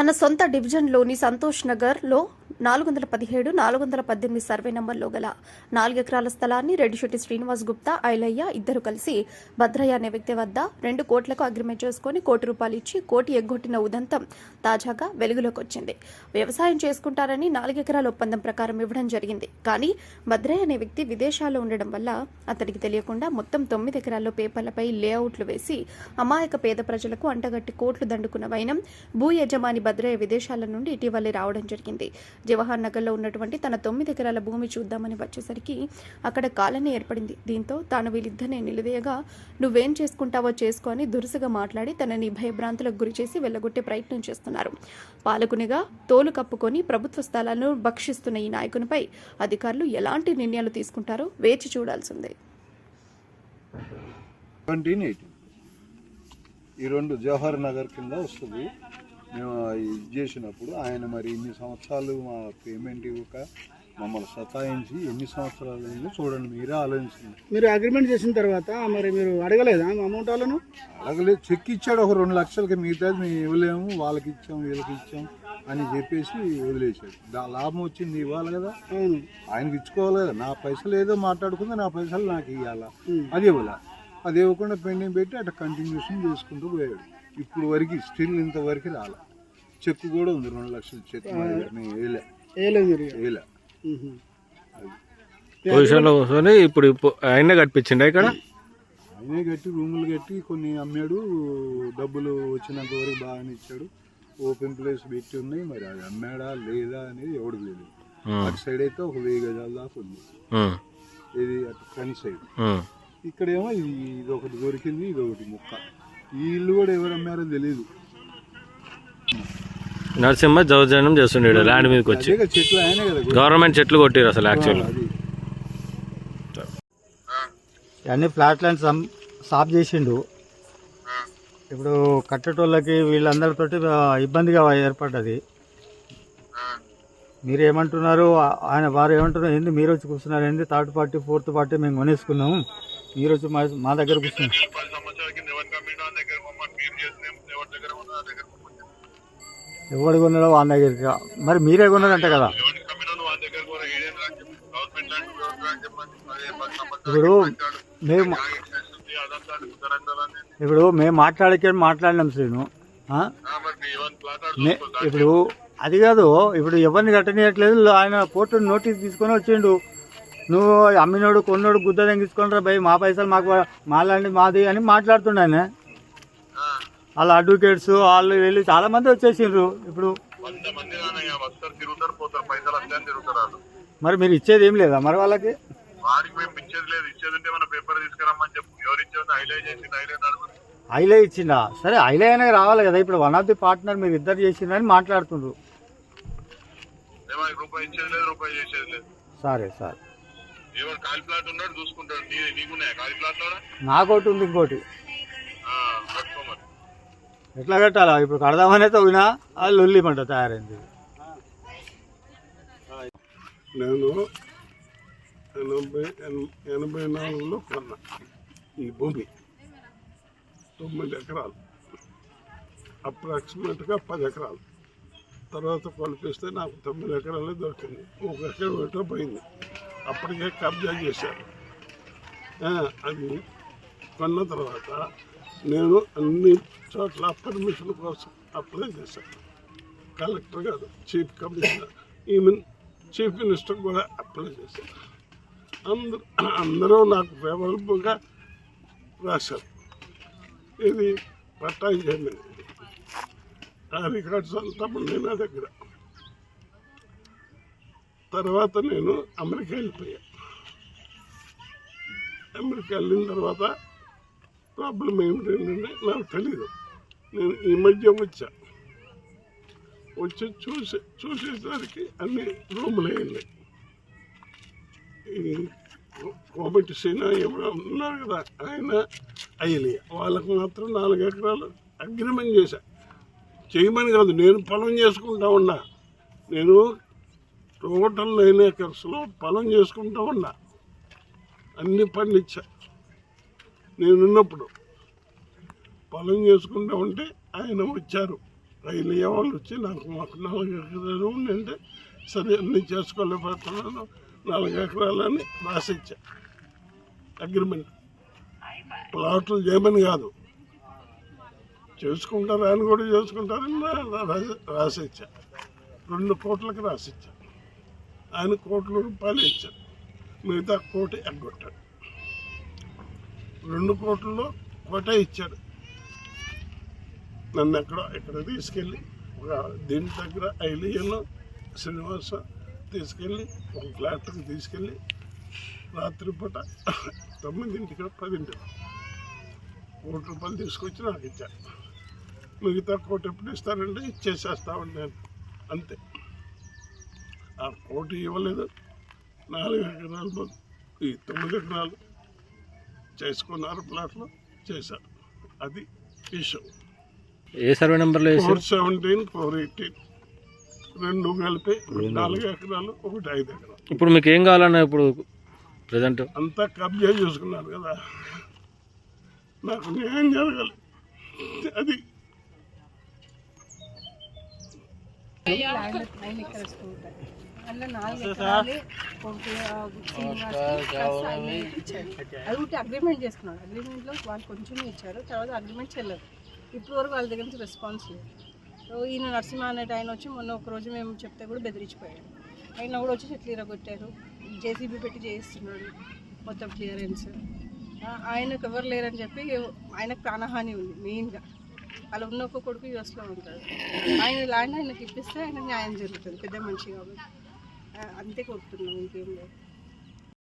తన సొంత డివిజన్లోని సంతోష్ నగర్లో నాలుగు వందల పదిహేడు నాలుగు వందల పద్దెనిమిది సర్వే నంబర్లో గల నాలుగు ఎకరాల స్థలాన్ని రెడ్డిశెట్టి శ్రీనివాస్ గుప్తా ఐలయ్య ఇద్దరు కలిసి భద్రయ్య అనే వ్యక్తి వద్ద రెండు కోట్లకు అగ్రిమెంట్ చేసుకుని కోటి రూపాయలు ఇచ్చి కోటి ఎగ్గొట్టిన ఉదంతం తాజాగా వెలుగులోకి వచ్చింది. వ్యవసాయం చేసుకుంటారని నాలుగు ఎకరాల ఒప్పందం ప్రకారం ఇవ్వడం జరిగింది. కానీ భద్రయ్య అనే వ్యక్తి విదేశాల్లో ఉండడం వల్ల అతడికి తెలియకుండా మొత్తం తొమ్మిది ఎకరాల్లో పేపర్లపై లేఅవుట్లు వేసి అమాయక పేద ప్రజలకు అంటగట్టి కోట్లు దండుకున్న వైనం భూ యజమాని భద్రయ్య విదేశాల నుండి ఇటీవలే రావడం జరిగింది. జవహర్ నగర్లో ఉన్నటువంటి తన తొమ్మిది ఎకరాల భూమి చూద్దామని వచ్చేసరికి అక్కడ కాలనీ ఏర్పడింది. దీంతో తాను వీళ్ళిద్దరిని నిలదీయగా నువ్వేం చేసుకుంటావో చేసుకొని దురుసుగా మాట్లాడి తనని భయభ్రాంతులకు గురి చేసి వెళ్ళగొట్టే ప్రయత్నం చేస్తున్నారు. పాలకునిగా తోలు కప్పుకొని ప్రభుత్వ స్థలాలను భక్షిస్తున్న ఈ నాయకునిపై అధికారులు ఎలాంటి నిర్ణయాలు తీసుకుంటారో వేచి చూడాల్సిందే. ఈ రెండు జవహర్ నగర్ కింద వస్తుంది. మేము ఇది చేసినప్పుడు ఆయన మరి ఇన్ని సంవత్సరాలు మా పేమెంట్ ఇవ్వక మమ్మల్ని సతాయించి ఎన్ని సంవత్సరాలు అయిందో చూడండి మీరే ఆలోచించండి. మీరు అగ్రిమెంట్ చేసిన తర్వాత మరి మీరు అడగలేదా అమౌంట్ వాళ్ళను అలాగే చెక్ ఇచ్చాడు ఒక రెండు లక్షలకి మిగతాది మేము ఇవ్వలేము వాళ్ళకి ఇచ్చాం వీళ్ళకి ఇచ్చాం అని చెప్పేసి వదిలేశాడు. దా లాభం వచ్చింది ఇవ్వాలి కదా. ఆయనకి ఇచ్చుకోవాలి కదా. నా పైసలు ఏదో మాట్లాడుకుంది నా పైసలు నాకు ఇవ్వాలా. అది ఇవ్వాల? అది ఇవ్వకుండా పెండింగ్ పెట్టి అట్లా కంటిన్యూషన్ చేసుకుంటూ పోయాడు. ఇప్పుడు వరకు స్టిల్ ఇంతవరకు రాలే. చెక్ కూడా ఉంది రెండు లక్షల చెక్ మా దగ్గర. నేను వేయలే వేయలేదు మీరు ఇక. వేయలే ఉహు. పొజిషన్లో కూర్చొని ఇప్పుడు ఇప్పు- ఆయనే కట్టించిండ ఇక్కడ? ఆయనే కట్టి రూములు కట్టి కొన్ని అమ్మాడు డబ్బులు వచ్చినంత వరకు బాగానే ఇచ్చాడు. ఓపెన్ ప్లేస్ పెట్టి ఉన్నాయి మరి అది అమ్మాడా లేదా అనేది ఎవడికి లేదు అటు సైడ్ అయితే ఒక వెయ్యి గజాల దాకా ఉంది. ఇది అటు ఫ్రంట్ సైడ్. ఇక్కడేమో ఇది ఇది ఒకటి దొరికింది ఇది ఒకటి ముక్క. ఈ ఇల్లు కూడా ఎవరు అమ్మారో తెలియదు నరసింహ దౌర్జన్యం చేస్తుండే ల్యాండ్ మీదకి వచ్చి. అదే కదా చెట్లు ఆయనే కదా గవర్నమెంట్ చెట్లు కొట్టిరు అసలు యాక్చువల్ అది. అన్ని ఫ్లాట్ లైన్స్ సాఫ్ చేసిండు. ఇప్పుడు కట్టేటోళ్ళకి వీళ్ళందరితోటి ఆ, ఇబ్బందిగా ఏర్పడ్డది. మీరు ఏమంటున్నారు ఆ- ఆయన వారు ఏమంటున్నారు? ఏంది మీరు వచ్చి కూర్చున్నారు? ఏంది థర్డ్ పార్టీ ఫోర్త్ పార్టీ మేము కొనేసుకున్నాము. మీరు వచ్చి మా మా దగ్గర కూర్చున్నారు. ఎవడు కొన్నాడో వాళ్ళ దగ్గరికి మరి మీరే కొన్నారంట కదా? ఇప్పుడు మేము ఇప్పుడు మేము మాట్లాడకే మాట్లాడినాం శ్రీను ఆ? మే- ఇప్పుడు అది కాదు ఇప్పుడు ఎవరిని కట్టనీయట్లేదు ఆయన కోర్టు నోటీస్ తీసుకొని వచ్చిండు. నువ్వు అమ్మినోడు కొన్నోడు గుద్ద తెంగించుకుంటారా భయ్. మా పైసలు మాకు మాలాంటి మాది అని మాట్లాడుతుండే ఆయన వాళ్ళ అడ్వకేట్స్ వాళ్ళు వెళ్ళి చాలా మంది వచ్చేసిండ్రు. ఇప్పుడు మరి మీరు ఇచ్చేది ఏం లేదా మరి వాళ్ళకి? మేము ఇచ్చేది సరే ఐలే అయినా రావాలి కదా. ఇప్పుడు వన్ ఆఫ్ ది పార్ట్నర్ మీరు ఇద్దరు చేసిండ్రని మాట్లాడుతుండ్రు. సరే సరే. ఎవరు కాలి ప్లాట్ ఉన్నాడు చూసుకుంటాడు. నీ నీకున్నాయా కాలి ప్లాట్లో నాకోటి ఉంది ఇంకోటి. కట్టుకోమని ఎట్లా కట్టాలా? ఇప్పుడు కడదామనే తవ్వినా అది లొల్లి పంట తయారైంది. నేను ఎనభై ఎన్- ఎనభై నాలుగులో కొన్నా ఈ భూమి. తొమ్మిది ఎకరాలు. అప్రాక్సిమేట్గా పది ఎకరాలు. తర్వాత కొలిపిస్తే నాకు తొమ్మిది ఎకరాలే దొరికింది. ఒక ఎకరం ఒకటో పోయింది. అప్పటికే కబ్జా చేశారు. అది కొన్న తర్వాత నేను అన్ని చోట్ల పర్మిషన్ కోసం అప్లై చేశాను. కలెక్టర్ గారు చీఫ్ కమిషనర్ ఈమెన్ చీఫ్ మినిస్టర్ కూడా అప్లై చేశారు. అందరూ అందరూ నాకు ఫేవరబుల్గా రాశారు. ఇది పట్టా చేయమని ఆ రికార్డ్స్ అంతా నా దగ్గర. తర్వాత నేను అమెరికా వెళ్ళిపోయా. అమెరికా వెళ్ళిన తర్వాత ప్రాబ్లం ఏమిటంటే నాకు తెలీదు. నేను ఈ మధ్య వచ్చా. వచ్చి చూసే చూసేసరికి అన్ని రూములు అయ్యాయి కోమటి సీన ఎవరో ఉన్నారు కదా ఆయన అయ్యలే. వాళ్ళకు మాత్రం నాలుగు ఎకరాలు అగ్రిమెంట్ చేశా. చేయమని కాదు నేను పొలం చేసుకుంటా ఉన్నా. నేను టోటల్ నైన్ ఏకర్స్లో పొలం చేసుకుంటా ఉన్నా. అన్ని పండించా నేనున్నప్పుడు పొలం చేసుకుంటూ ఉంటే ఆయన వచ్చారు. రైలు వాళ్ళు వచ్చి నాకు మాకు నాలుగు ఎకరాలు ఉండంటే సరే అన్ని చేసుకోలేకపోతున్నాను నాలుగు ఎకరాలని రాసిచ్చా. అగ్రిమెంట్ ప్లాట్లు చేయమని కాదు. చేసుకుంటారు ఆయన కూడా చేసుకుంటారని రాసి- రాసిచ్చా. రెండు కోట్లకి రాసిచ్చా. ఆయన కోట్ల రూపాయలు ఇచ్చాడు మిగతా కోటి ఎగ్గొట్టాడు. రెండు కోట్లలో కోట ఇచ్చాడు. నన్ను ఎక్కడ ఇక్కడ తీసుకెళ్ళి ఒక దీని దగ్గర ఐలియన్ శ్రీనివాస తీసుకెళ్ళి ఒక ఫ్లాట్కి తీసుకెళ్ళి రాత్రిపూట తొమ్మిదింటికి పదింటికి కోటి రూపాయలు తీసుకొచ్చి నాకు ఇచ్చారు. మిగతా కోటి ఎప్పుడు ఇస్తారంటే ఇచ్చేసేస్తామని నేను అంతే. ఆ కోటి ఇవ్వలేదు. నాలుగు ఎకరాలు ఈ తొమ్మిది ఎకరాలు చేసుకున్నారు ప్లాట్లు చేశారు. అది విషయం. ఏ సర్వే నెంబర్లో ఫోర్ సెవెంటీన్ ఫోర్ ఎయిటీన్. రెండు కలిపి నాలుగు ఎకరాలు ఒకటి ఐదు ఎకరాలు. ఇప్పుడు మీకు ఏం కావాలన్నా ఇప్పుడు ప్రజెంట్? అంతా కబ్జా చేసుకున్నారు కదా. నాకు న్యాయం జరగాలి. అది. ఆయన ఇక్కడ స్కూల్ అందులో నాలుగు ఎకరాలు అది ఒకటి అగ్రిమెంట్ చేసుకున్నాడు అగ్రిమెంట్లో వాళ్ళు కొంచెం ఇచ్చారు తర్వాత అగ్రిమెంట్ చెల్లదు ఇప్పుడు వరకు వాళ్ళ దగ్గర నుంచి రెస్పాన్స్ లేదు. సో ఈయన నరసింహ అనేటి ఆయన వచ్చి మొన్న ఒక రోజు మేము చెప్తే కూడా బెదిరించిపోయాడు. ఆయన కూడా వచ్చి చెట్లు ఇరగొట్టారు. జేసీబీ పెట్టి చేయిస్తున్నాడు మొత్తం క్లియరెన్స్ ఆయనకు ఎవరు లేరని చెప్పి ఆయనకు ప్రాణహాని ఉంది మెయిన్గా అలా ఉన్న ఒక కొడుకు యూఎస్లో ఉంటాడు. ఆయన ల్యాండ్ ఆయనకి ఇప్పిస్తే ఆయన న్యాయం జరుగుతుంది పెద్ద మనిషి కాబట్టి. ఆ, అంతే కోరుతున్నాం ఇంకేం లేదు